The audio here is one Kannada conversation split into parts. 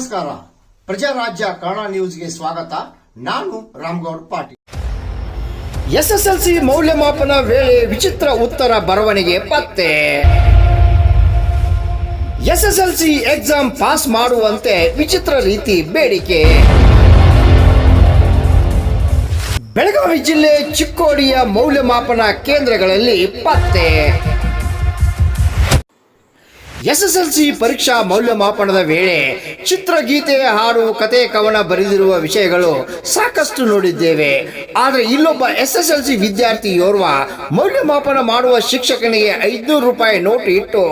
ನಮಸ್ಕಾರ. ಪ್ರಜಾರಾಜ್ಯ ಕನ್ನಡ ನ್ಯೂಸ್ಗೆ ಸ್ವಾಗತ. ನಾನು ರಾಮ್ಗೌಡ್ ಪಾಟೀಲ್. ಎಸ್ಎಸ್ಎಲ್ಸಿ ಮೌಲ್ಯಮಾಪನ ವೇಳೆ ವಿಚಿತ್ರ ಉತ್ತರ ಬರವಣಿಗೆ ಪತ್ತೆ. ಎಸ್ಎಸ್ಎಲ್ಸಿ ಎಕ್ಸಾಮ್ ಪಾಸ್ ಮಾಡುವಂತೆ ವಿಚಿತ್ರ ರೀತಿ ಬೇಡಿಕೆ. ಬೆಳಗಾವಿ ಜಿಲ್ಲೆ ಚಿಕ್ಕೋಡಿಯ ಮೌಲ್ಯಮಾಪನ ಕೇಂದ್ರಗಳಲ್ಲಿ ಪತ್ತೆ. ಎಸ್ಎಸ್ಎಲ್ಸಿ ಪರೀಕ್ಷಾ ಮೌಲ್ಯಮಾಪನದ ವೇಳೆ ಚಿತ್ರಗೀತೆ ಹಾಡು ಕತೆ ಕವನ ಬರೆದಿರುವ ವಿಷಯಗಳು ಸಾಕಷ್ಟು ನೋಡಿದ್ದೇವೆ. ಆದರೆ ಇಲ್ಲೊಬ್ಬ ಎಸ್ಎಸ್ಎಲ್ಸಿ ವಿದ್ಯಾರ್ಥಿಯೋರ್ವ ಮೌಲ್ಯಮಾಪನ ಮಾಡುವ ಶಿಕ್ಷಕನಿಗೆ ಐದುನೂರು ರೂಪಾಯಿ ನೋಟ್ ಇಟ್ಟು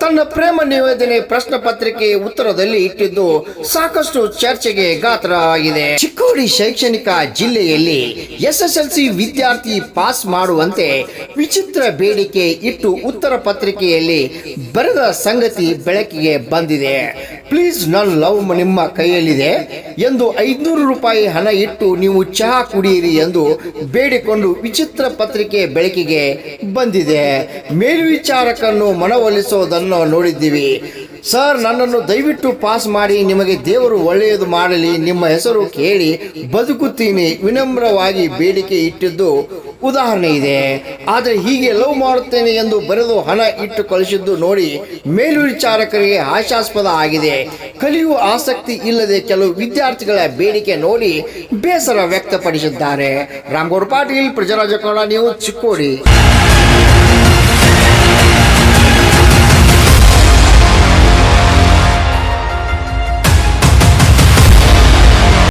ತನ್ನ ಪ್ರೇಮ ನಿವೇದನೆ ಪ್ರಶ್ನೆ ಪತ್ರಿಕೆ ಉತ್ತರದಲ್ಲಿ ಇಟ್ಟಿದ್ದು ಸಾಕಷ್ಟು ಚರ್ಚೆಗೆ ಗಾತ್ರವಾಗಿದೆ ಚಿಕ್ಕೋಡಿ ಶೈಕ್ಷಣಿಕ ಜಿಲ್ಲೆಯಲ್ಲಿ ಎಸ್ಎಸ್ಎಲ್ಸಿ ವಿದ್ಯಾರ್ಥಿ ಪಾಸ್ ಮಾಡುವಂತೆ ವಿಚಿತ್ರ ಬೇಡಿಕೆ ಇಟ್ಟು ಉತ್ತರ ಪತ್ರಿಕೆಯಲ್ಲಿ ಬರೆದ ಸಂಗತಿ ಬೆಳಕಿಗೆ ಬಂದಿದೆ. ಪ್ಲೀಸ್ ನನ್ನ ಲವ್ ನಿಮ್ಮ ಕೈಯಲ್ಲಿದೆ ಎಂದು ಐದುನೂರು ರೂಪಾಯಿ ಹಣ ಇಟ್ಟು ನೀವು ಚಹಾ ಕುಡಿಯಿರಿ ಎಂದು ಬೇಡಿಕೊಂಡು ವಿಚಿತ್ರ ಪತ್ರಿಕೆ ಬೆಳಕಿಗೆ ಬಂದಿದೆ. ಮೇಲ್ವಿಚಾರಕನ್ನು ಮನವೊಲಿಸೋದನ್ನು ನೋಡಿದ್ದೀವಿ. ಸರ್, ನನ್ನನ್ನು ದಯವಿಟ್ಟು ಪಾಸ್ ಮಾಡಿ, ನಿಮಗೆ ದೇವರು ಒಳ್ಳೆಯದು ಮಾಡಲಿ, ನಿಮ್ಮ ಹೆಸರು ಕೇಳಿ ಬದುಕುತ್ತೀನಿ. ವಿನಮ್ರವಾಗಿ ಬೇಡಿಕೆ ಇಟ್ಟಿದ್ದು ಉದಾಹರಣೆ ಇದೆ. ಆದರೆ ಹೀಗೆ ಲವ್ ಮಾಡುತ್ತೇನೆ ಎಂದು ಬರೆದು ಹಣ ಇಟ್ಟು ಕಳಿಸಿದ್ದು ನೋಡಿ ಮೇಲ್ವಿಚಾರಕರಿಗೆ ಹಾಸ್ಯಾಸ್ಪದ ಆಗಿದೆ. ಕಲಿಯುವ ಆಸಕ್ತಿ ಇಲ್ಲದೆ ಕೆಲವು ವಿದ್ಯಾರ್ಥಿಗಳ ಬೇಡಿಕೆ ನೋಡಿ ಬೇಸರ ವ್ಯಕ್ತಪಡಿಸಿದ್ದಾರೆ. ರಾಮಗೌಡ ಪಾಟೀಲ್, ಪ್ರಜಾರಾಜ ಕನ್ನಡ ನೀವು ಚಿಕ್ಕೋಡಿ.